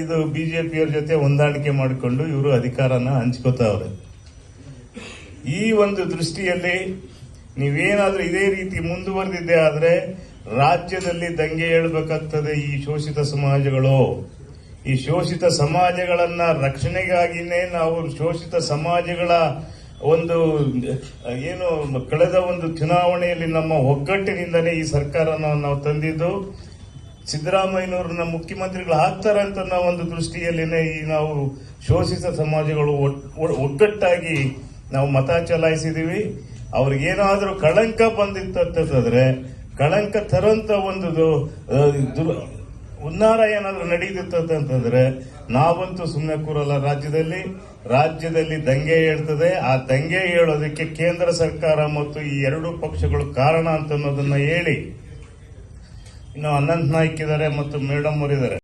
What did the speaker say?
ಇದು ಬಿಜೆಪಿಯವ್ರ ಜೊತೆ ಹೊಂದಾಣಿಕೆ ಮಾಡಿಕೊಂಡು ಇವರು ಅಧಿಕಾರನ ಹಂಚ್ಕೋತಾವ್ರೆ ಈ ಒಂದು ದೃಷ್ಟಿಯಲ್ಲಿ ನೀವೇನಾದ್ರೂ ಇದೇ ರೀತಿ ಮುಂದುವರೆದಿದ್ದೆ ಆದ್ರೆ ರಾಜ್ಯದಲ್ಲಿ ದಂಗೆ ಹೇಳ್ಬೇಕಾಗ್ತದೆ ಈ ಶೋಷಿತ ಸಮಾಜಗಳು. ಈ ಶೋಷಿತ ಸಮಾಜಗಳನ್ನ ರಕ್ಷಣೆಗಾಗಿನೇ ನಾವು ಶೋಷಿತ ಸಮಾಜಗಳ ಒಂದು, ಏನು, ಕಳೆದ ಒಂದು ಚುನಾವಣೆಯಲ್ಲಿ ನಮ್ಮ ಒಗ್ಗಟ್ಟಿನಿಂದಲೇ ಈ ಸರ್ಕಾರನ ನಾವು ತಂದಿದ್ದು. ಸಿದ್ದರಾಮಯ್ಯನವ್ರನ್ನ ಮುಖ್ಯಮಂತ್ರಿಗಳು ಹಾಕ್ತಾರೆ ಅಂತ ನಾವು ಒಂದು ದೃಷ್ಟಿಯಲ್ಲಿನೇ ಈ ನಾವು ಶೋಷಿತ ಸಮಾಜಗಳು ಒಗ್ಗಟ್ಟಾಗಿ ನಾವು ಮತ ಚಲಾಯಿಸಿದೀವಿ. ಅವ್ರಿಗೇನಾದ್ರೂ ಕಳಂಕ ಬಂದಿತ್ತಂತಂದ್ರೆ ಕಳಂಕ ತರಂತ ಒಂದು ಉನ್ನಾರ ಏನಾದ್ರೂ ನಡೀತಿತ್ತಂತಂದ್ರೆ ನಾವಂತೂ ಸುಮ್ಮನೆ ಕೂರಲ್ಲ ರಾಜ್ಯದಲ್ಲಿ. ರಾಜ್ಯದಲ್ಲಿ ದಂಗೆ ಏಳ್ತದೆ ಆ ದಂಗೆ ಹೇಳೋದಕ್ಕೆ ಕೇಂದ್ರ ಸರ್ಕಾರ ಮತ್ತು ಈ ಎರಡು ಪಕ್ಷಗಳು ಕಾರಣ ಅಂತ ಅನ್ನೋದನ್ನ ಹೇಳಿ ಇನ್ನು ಅನಂತ್ ನಾಯ್ಕ್ ಇದ್ದಾರೆ ಮತ್ತು ಮೇಡಮ್ ಅವರಿದ್ದಾರೆ.